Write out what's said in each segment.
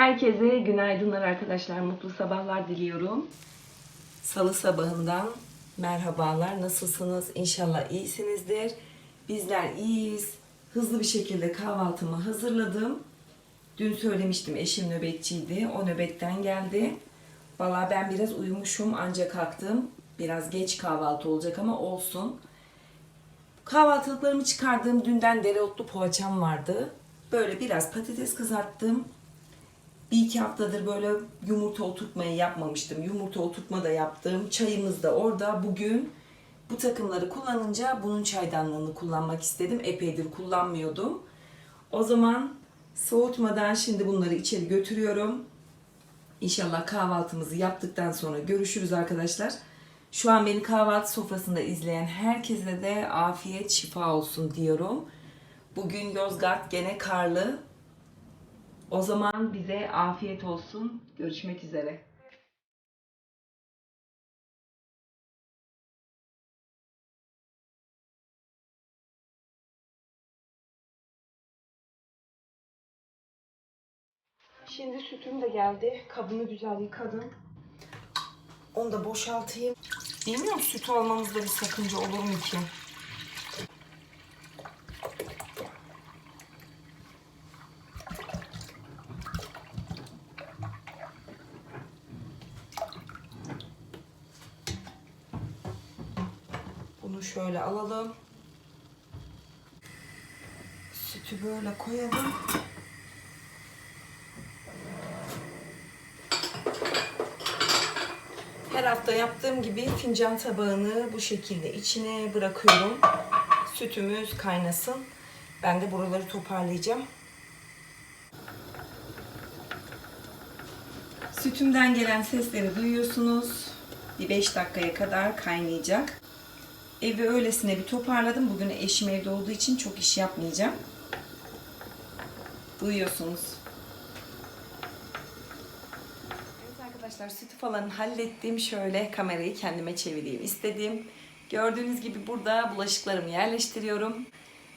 Herkese günaydınlar arkadaşlar. Mutlu sabahlar diliyorum. Salı sabahından merhabalar. Nasılsınız? İnşallah iyisinizdir. Bizler iyiyiz. Hızlı bir şekilde kahvaltımı hazırladım. Dün söylemiştim eşim nöbetçiydi. O nöbetten geldi. Valla ben biraz uyumuşum ancak kalktım. Biraz geç kahvaltı olacak ama olsun. Kahvaltılıklarımı çıkardığım dünden dereotlu poğaçam vardı. Böyle biraz patates kızarttım. Bir iki haftadır böyle yumurta oturtmayı yapmamıştım. Yumurta oturtma da yaptım. Çayımız da orada. Bugün bu takımları kullanınca bunun çaydanlığını kullanmak istedim. Epeydir kullanmıyordum. O zaman soğutmadan şimdi bunları içeri götürüyorum. İnşallah kahvaltımızı yaptıktan sonra görüşürüz arkadaşlar. Şu an beni kahvaltı sofrasında izleyen herkese de afiyet şifa olsun diyorum. Bugün Yozgat gene karlı. O zaman bize afiyet olsun. Görüşmek üzere. Şimdi sütüm de geldi. Kabını güzel yıkadım. Onu da boşaltayım. Bilmiyorum süt almamızda bir sakınca olur mu ki? Bunu şöyle alalım. Sütü böyle koyalım. Her hafta yaptığım gibi fincan tabağını bu şekilde içine bırakıyorum. Sütümüz kaynasın. Ben de buraları toparlayacağım. Sütümden gelen sesleri duyuyorsunuz. Bir 5 dakikaya kadar kaynayacak. Evi öylesine bir toparladım. Bugün eşim evde olduğu için çok iş yapmayacağım. Duyuyorsunuz. Evet arkadaşlar sütü falan hallettim. Şöyle kamerayı kendime çevireyim istedim. Gördüğünüz gibi burada bulaşıklarımı yerleştiriyorum.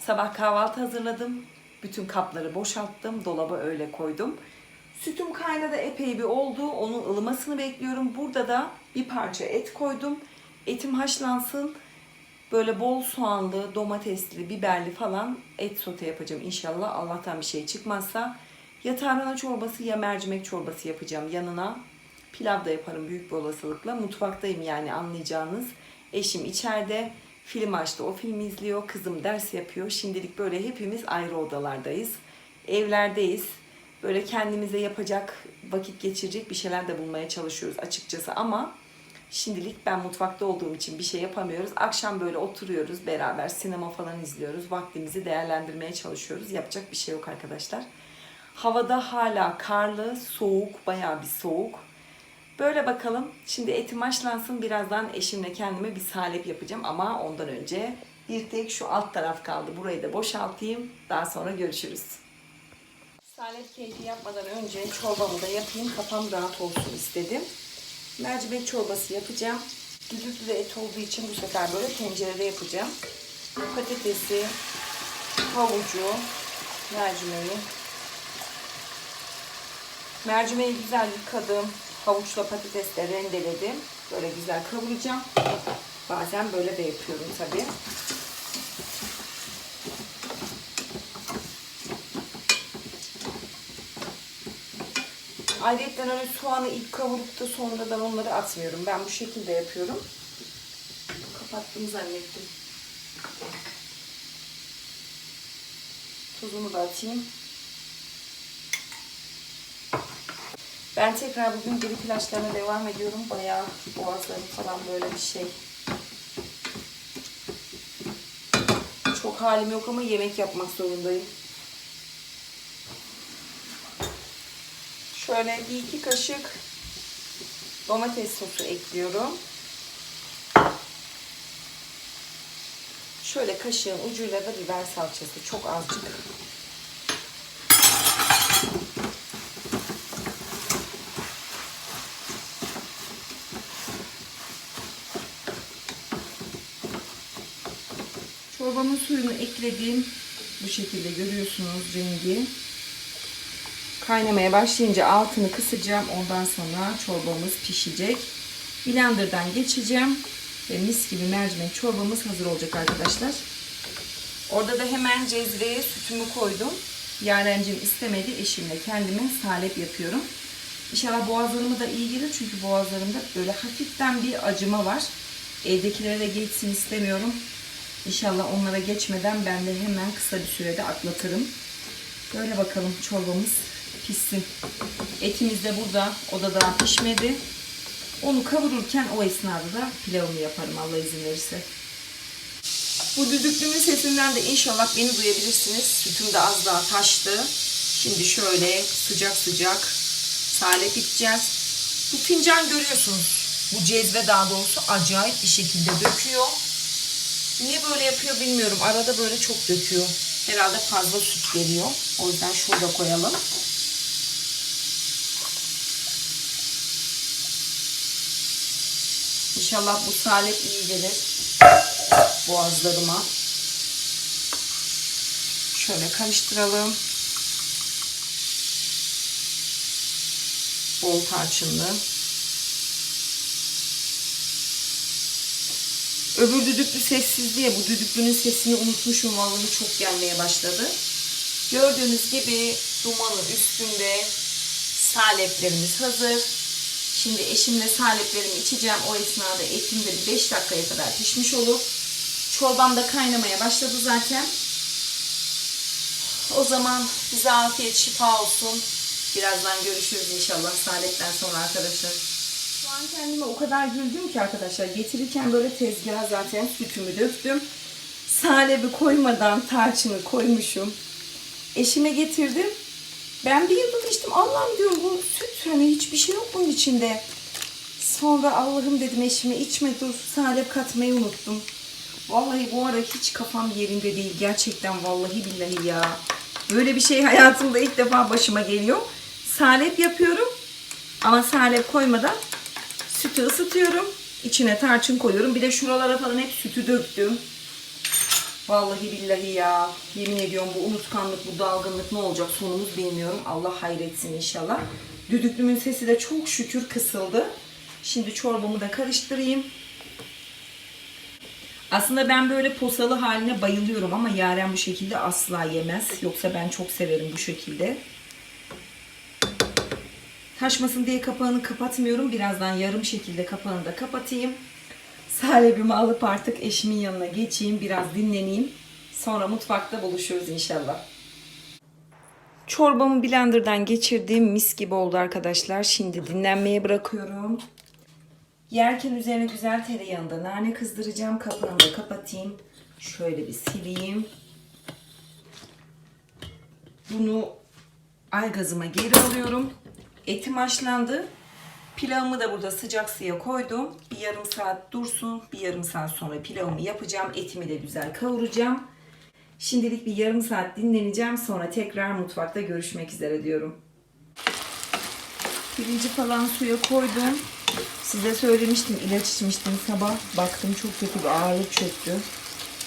Sabah kahvaltı hazırladım. Bütün kapları boşalttım. Dolaba öyle koydum. Sütüm kaynadı epey bir oldu. Onun ılımasını bekliyorum. Burada da bir parça et koydum. Etim haşlansın. Böyle bol soğanlı, domatesli, biberli falan et sote yapacağım inşallah. Allah'tan bir şey çıkmazsa. Ya tarhana çorbası ya mercimek çorbası yapacağım yanına. Pilav da yaparım büyük bir olasılıkla. Mutfaktayım yani anlayacağınız. Eşim içeride film açtı. O filmi izliyor. Kızım ders yapıyor. Şimdilik böyle hepimiz ayrı odalardayız. Evlerdeyiz. Böyle kendimize yapacak, vakit geçirecek bir şeyler de bulmaya çalışıyoruz açıkçası ama Şimdilik ben mutfakta olduğum için bir şey yapamıyoruz. Akşam böyle oturuyoruz beraber sinema falan izliyoruz. Vaktimizi değerlendirmeye çalışıyoruz. Yapacak bir şey yok arkadaşlar. Havada hala karlı, soğuk, bayağı bir soğuk. Böyle bakalım. Şimdi etim haşlansın. Birazdan eşimle kendime bir salep yapacağım. Ama ondan önce bir tek şu alt taraf kaldı. Burayı da boşaltayım. Daha sonra görüşürüz. Salep keyfi yapmadan önce çorbamı da yapayım. Kafam rahat olsun istedim. Mercimek çorbası yapacağım. Düdüklü de et olduğu için bu sefer böyle tencerede yapacağım. Patatesi, havucu, mercimeği. Mercimeği güzel yıkadım. Havuçla patatesle rendeledim. Böyle güzel kavuracağım. Bazen böyle de yapıyorum tabii. Ayrıca öyle soğanı ilk kavurup da sonradan onları atmıyorum. Ben bu şekilde yapıyorum. Kapattım zannettim. Tuzunu da atayım. Ben tekrar bugün grip ilaçlarına devam ediyorum. Bayağı boğazlarım falan böyle bir şey. Çok halim yok ama yemek yapmak zorundayım. Şöyle bir iki kaşık domates sosu ekliyorum. Şöyle kaşığın ucuyla da biber salçası çok azıcık. Çorbamın suyunu ekledim. Bu şekilde görüyorsunuz rengi. Kaynamaya başlayınca altını kısacağım. Ondan sonra çorbamız pişecek. Blender'dan geçeceğim. Ve mis gibi mercimek çorbamız hazır olacak arkadaşlar. Orada da hemen cezveye sütümü koydum. Yarencim istemedi. Eşimle kendime salep yapıyorum. İnşallah boğazlarıma da iyi gelir. Çünkü boğazlarımda böyle hafiften bir acıma var. Evdekilere de geçsin istemiyorum. İnşallah onlara geçmeden ben de hemen kısa bir sürede atlatırım. Böyle bakalım çorbamız pişsin. Etimiz de burada. O da daha pişmedi. Onu kavururken o esnada da pilavımı yaparım Allah izin verirse. Bu düdüklümün sesinden de inşallah beni duyabilirsiniz. Sütüm de az daha taştı. Şimdi şöyle sıcak sıcak salep içeceğiz. Bu fincan görüyorsunuz. Bu cezve daha doğrusu acayip bir şekilde döküyor. Niye böyle yapıyor bilmiyorum. Arada böyle çok döküyor. Herhalde fazla süt geliyor. O yüzden şurada koyalım. İnşallah bu salep iyi gelir boğazlarıma. Şöyle karıştıralım. Bol tarçınlı. Öbür düdüklü sessiz diye bu düdüklünün sesini unutmuşum. Vallahi çok gelmeye başladı. Gördüğünüz gibi dumanın üstünde saleplerimiz hazır. Şimdi eşimle saleplerimi içeceğim. O esnada etim de bir 5 dakikaya kadar pişmiş olur. Çorbam da kaynamaya başladı zaten. O zaman bize afiyet şifa olsun. Birazdan görüşürüz inşallah salepten sonra arkadaşlar. Şu an kendime o kadar güldüm ki arkadaşlar. Getirirken böyle tezgaha zaten sütümü döktüm. Salebi koymadan tarçını koymuşum. Eşime getirdim. Ben bir yudum içtim. Allah'ım diyorum bu süt hani hiçbir şey yok bunun içinde. Sonra Allah'ım dedim eşime içme dur salep katmayı unuttum. Vallahi bu ara hiç kafam yerinde değil. Gerçekten vallahi billahi ya. Böyle bir şey hayatımda ilk defa başıma geliyor. Salep yapıyorum. Ama salep koymadan sütü ısıtıyorum. İçine tarçın koyuyorum. Bir de şuralara falan hep sütü döktüm. Vallahi billahi ya. Yemin ediyorum bu unutkanlık, bu dalgınlık ne olacak sonumuz bilmiyorum. Allah hayretsin inşallah. Düdüklümün sesi de çok şükür kısıldı. Şimdi çorbamı da karıştırayım. Aslında ben böyle posalı haline bayılıyorum ama Yaren bu şekilde asla yemez. Yoksa ben çok severim bu şekilde. Taşmasın diye kapağını kapatmıyorum. Birazdan yarım şekilde kapağını da kapatayım. Salebimi alıp artık eşimin yanına geçeyim. Biraz dinleneyim. Sonra mutfakta buluşuruz inşallah. Çorbamı blenderdan geçirdim. Mis gibi oldu arkadaşlar. Şimdi dinlenmeye bırakıyorum. Yerken üzerine güzel tereyağında nane kızdıracağım. Kapağını da kapatayım. Şöyle bir sileyim. Bunu ay gazıma geri alıyorum. Etim haşlandı. Pilavımı da burada sıcak suya koydum. Bir yarım saat dursun. Bir yarım saat sonra pilavımı yapacağım. Etimi de güzel kavuracağım. Şimdilik bir yarım saat dinleneceğim. Sonra tekrar mutfakta görüşmek üzere diyorum. Pirinci falan suya koydum. Size söylemiştim ilaç içmiştim sabah. Baktım çok kötü bir ağırlık çöktü.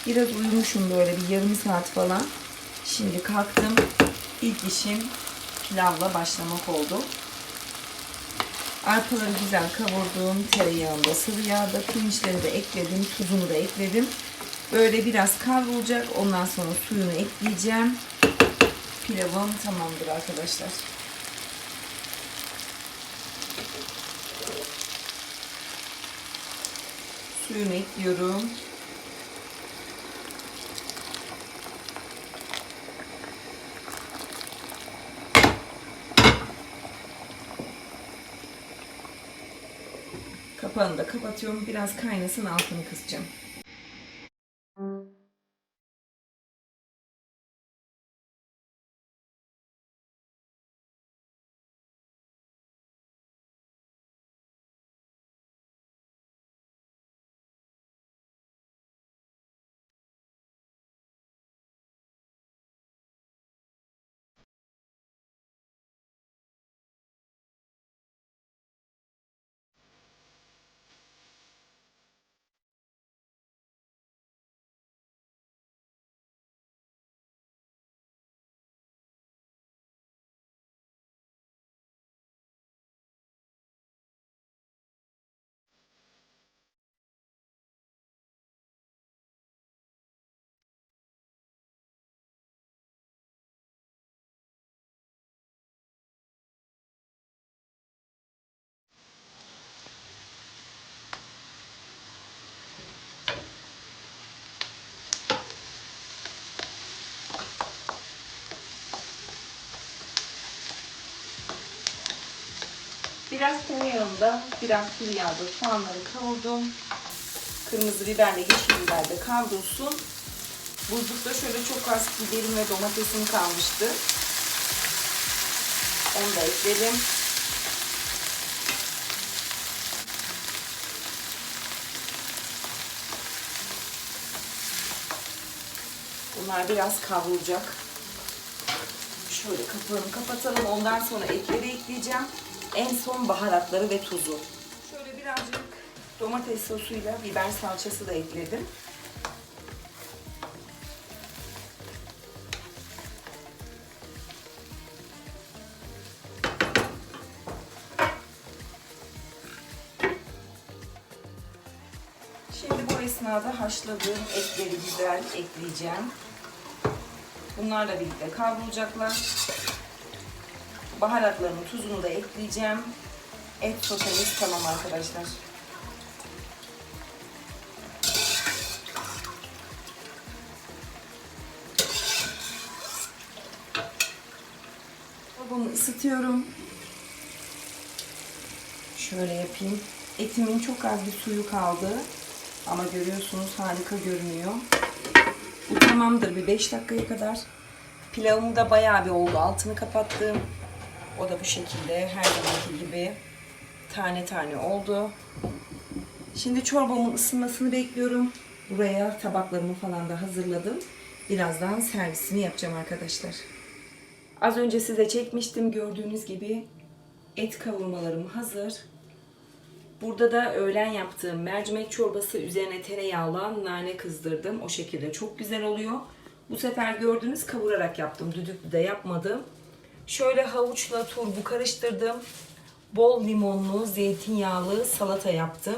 Biraz uyumuşum böyle bir yarım saat falan. Şimdi kalktım. İlk işim pilavla başlamak oldu. Arpaları güzel kavurdum. Tereyağında, sıvı yağda pirinçleri de ekledim. Tuzunu da ekledim. Böyle biraz kavrulacak. Ondan sonra suyunu ekleyeceğim. Pilavım tamamdır arkadaşlar. Suyunu ekliyorum. Kapağını da kapatıyorum. Biraz kaynasın altını kısacağım. Biraz tereyağında, biraz yağda soğanları kavurdum. Kırmızı biberle yeşil biber de kavrulsun. Buzlukta şöyle çok az biberim ve domatesim kalmıştı. Onu da ekledim. Bunlar biraz kavrulacak. Şöyle kapağını kapatalım. Ondan sonra etleri ekleyeceğim. En son baharatları ve tuzu. Şöyle birazcık domates sosuyla biber salçası da ekledim. Şimdi bu esnada haşladığım etleri güzel ekleyeceğim. Bunlarla birlikte kavrulacaklar. Baharatlarını, tuzunu da ekleyeceğim. Et sotemiz tamam arkadaşlar. Bunu ısıtıyorum. Şöyle yapayım. Etimin çok az bir suyu kaldı. Ama görüyorsunuz harika görünüyor. Bu tamamdır bir 5 dakikaya kadar. Pilavım da bayağı bir oldu. Altını kapattım. O da bu şekilde her zamanki gibi tane tane oldu. Şimdi çorbamın ısınmasını bekliyorum. Buraya tabaklarımı falan da hazırladım. Birazdan servisini yapacağım arkadaşlar. Az önce size çekmiştim. Gördüğünüz gibi et kavurmalarım hazır. Burada da öğlen yaptığım mercimek çorbası üzerine tereyağla nane kızdırdım. O şekilde çok güzel oluyor. Bu sefer gördünüz kavurarak yaptım. Düdüklü de yapmadım. Şöyle havuçla turbu karıştırdım. Bol limonlu, zeytinyağlı salata yaptım.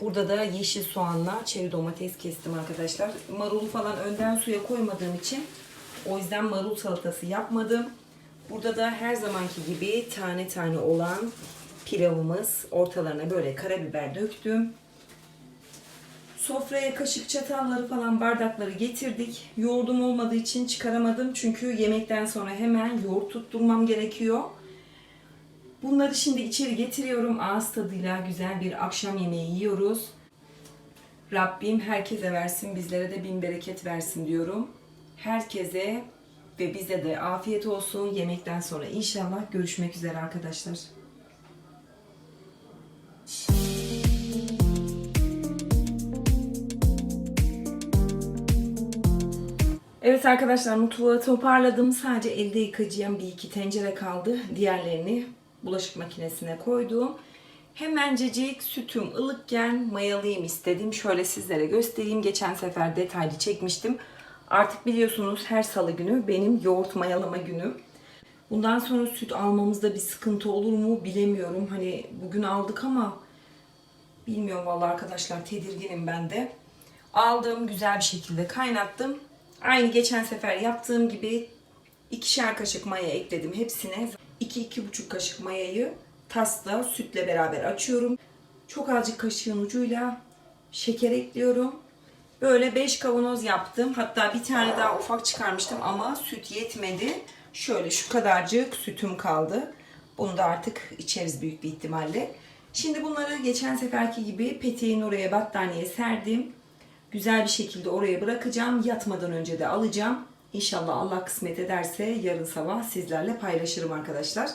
Burada da yeşil soğanla çeri domates kestim arkadaşlar. Marulu falan önden suya koymadığım için o yüzden marul salatası yapmadım. Burada da her zamanki gibi tane tane olan pilavımız ortalarına böyle karabiber döktüm. Sofraya kaşık çatalları falan bardakları getirdik. Yoğurdum olmadığı için çıkaramadım. Çünkü yemekten sonra hemen yoğurt tutturmam gerekiyor. Bunları şimdi içeri getiriyorum. Ağız tadıyla güzel bir akşam yemeği yiyoruz. Rabbim herkese versin, bizlere de bin bereket versin diyorum. Herkese ve bize de afiyet olsun. Yemekten sonra inşallah görüşmek üzere arkadaşlar. Evet arkadaşlar mutfağı toparladım. Sadece elde yıkayacağım bir iki tencere kaldı. Diğerlerini bulaşık makinesine koydum. Hemencecik sütüm ılıkken mayalayayım istedim. Şöyle sizlere göstereyim. Geçen sefer detaylı çekmiştim. Artık biliyorsunuz her salı günü benim yoğurt mayalama günüm. Bundan sonra süt almamızda bir sıkıntı olur mu bilemiyorum. Hani bugün aldık ama bilmiyorum vallahi arkadaşlar tedirginim ben de. Aldım güzel bir şekilde kaynattım. Aynı geçen sefer yaptığım gibi ikişer kaşık maya ekledim hepsine. 2-2,5 kaşık mayayı tasla sütle beraber açıyorum. Çok azıcık kaşığın ucuyla şeker ekliyorum. Böyle 5 kavanoz yaptım. Hatta bir tane daha ufak çıkarmıştım ama süt yetmedi. Şöyle şu kadarcık sütüm kaldı. Bunu da artık içeriz büyük bir ihtimalle. Şimdi bunları geçen seferki gibi peteğin oraya battaniye serdim. Güzel bir şekilde oraya bırakacağım. Yatmadan önce de alacağım. İnşallah Allah kısmet ederse yarın sabah sizlerle paylaşırım arkadaşlar.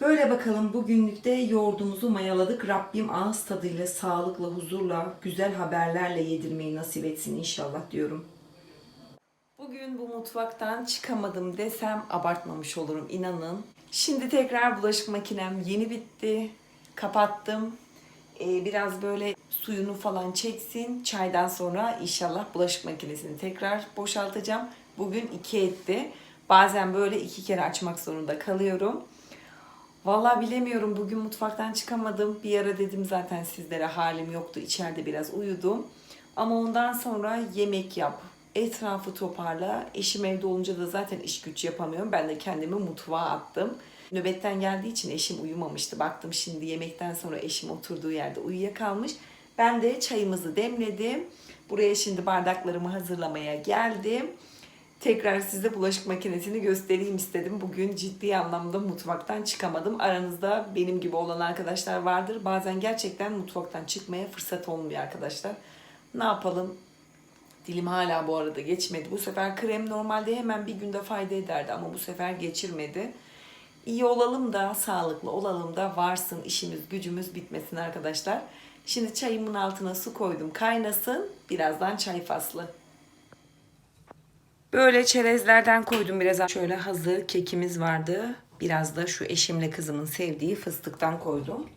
Böyle bakalım bugünlük de yoğurdumuzu mayaladık. Rabbim ağız tadıyla, sağlıkla, huzurla, güzel haberlerle yedirmeyi nasip etsin inşallah diyorum. Bugün bu mutfaktan çıkamadım desem abartmamış olurum inanın. Şimdi tekrar bulaşık makinem yeni bitti. Kapattım. Ee, biraz böyle suyunu falan çeksin. Çaydan sonra inşallah bulaşık makinesini tekrar boşaltacağım. Bugün iki etti. Bazen böyle iki kere açmak zorunda kalıyorum. Vallahi bilemiyorum. Bugün mutfaktan çıkamadım. Bir ara dedim zaten sizlere halim yoktu. İçeride biraz uyudum. Ama ondan sonra yemek yap. Etrafı toparla. Eşim evde olunca da zaten iş güç yapamıyorum. Ben de kendimi mutfağa attım. Nöbetten geldiği için eşim uyumamıştı. Baktım şimdi yemekten sonra eşim oturduğu yerde uyuyakalmış. Ben de çayımızı demledim. Buraya şimdi bardaklarımı hazırlamaya geldim. Tekrar size bulaşık makinesini göstereyim istedim. Bugün ciddi anlamda mutfaktan çıkamadım. Aranızda benim gibi olan arkadaşlar vardır. Bazen gerçekten mutfaktan çıkmaya fırsat olmuyor arkadaşlar. Ne yapalım? Dilim hala bu arada geçmedi. Bu sefer krem normalde hemen bir günde fayda ederdi ama bu sefer geçirmedi. İyi olalım da sağlıklı olalım da varsın işimiz gücümüz bitmesin arkadaşlar. Şimdi çayımın altına su koydum kaynasın. Birazdan çay faslı. Böyle çerezlerden koydum biraz. Şöyle hazır kekimiz vardı. Biraz da şu eşimle kızımın sevdiği fıstıktan koydum.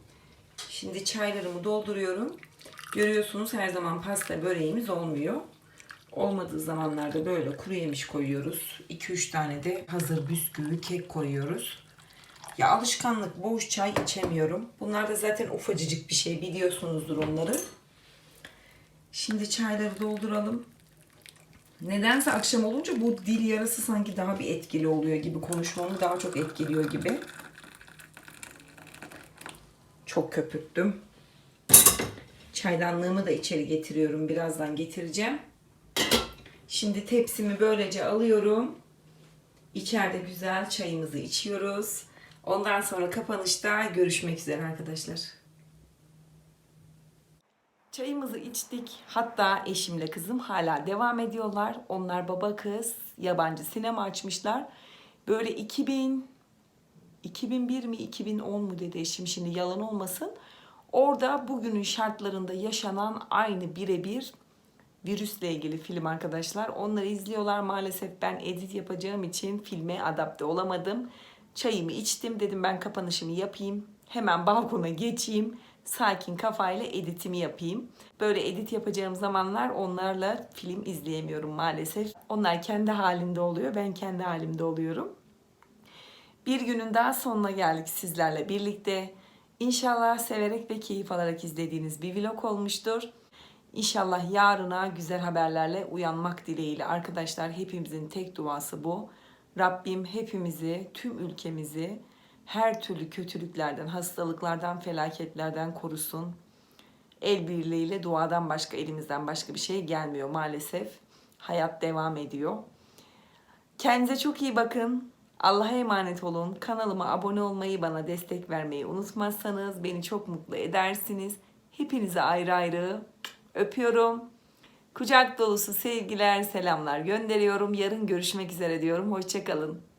Şimdi çaylarımı dolduruyorum. Görüyorsunuz her zaman pasta böreğimiz olmuyor. Olmadığı zamanlarda böyle kuru yemiş koyuyoruz. 2-3 tane de hazır bisküvi, kek koyuyoruz. Ya alışkanlık boş çay içemiyorum. Bunlar da zaten ufacıcık bir şey biliyorsunuzdur onları. Şimdi çayları dolduralım. Nedense akşam olunca bu dil yarası sanki daha bir etkili oluyor gibi. Konuşmamı daha çok etkiliyor gibi. Çok köpürttüm. Çaydanlığımı da içeri getiriyorum. Birazdan getireceğim. Şimdi tepsimi böylece alıyorum. İçeride güzel çayımızı içiyoruz. Ondan sonra kapanışta görüşmek üzere arkadaşlar. Çayımızı içtik. Hatta eşimle kızım hala devam ediyorlar. Onlar baba kız yabancı sinema açmışlar. Böyle 2000 2001 mi 2010 mu dedi eşim şimdi yalan olmasın. Orada bugünün şartlarında yaşanan aynı birebir virüsle ilgili film arkadaşlar. Onları izliyorlar maalesef ben edit yapacağım için filme adapte olamadım. Çayımı içtim dedim ben kapanışımı yapayım. Hemen balkona geçeyim. Sakin kafayla editimi yapayım. Böyle edit yapacağım zamanlar onlarla film izleyemiyorum maalesef. Onlar kendi halinde oluyor, ben kendi halimde oluyorum. Bir günün daha sonuna geldik sizlerle birlikte. İnşallah severek ve keyif alarak izlediğiniz bir vlog olmuştur. İnşallah yarına güzel haberlerle uyanmak dileğiyle arkadaşlar hepimizin tek duası bu. Rabbim hepimizi, tüm ülkemizi her türlü kötülüklerden, hastalıklardan, felaketlerden korusun. El birliğiyle duadan başka elimizden başka bir şey gelmiyor maalesef. Hayat devam ediyor. Kendinize çok iyi bakın. Allah'a emanet olun. Kanalıma abone olmayı, bana destek vermeyi unutmazsanız beni çok mutlu edersiniz. Hepinize ayrı ayrı öpüyorum. Kucak dolusu sevgiler, selamlar gönderiyorum. Yarın görüşmek üzere diyorum. Hoşçakalın.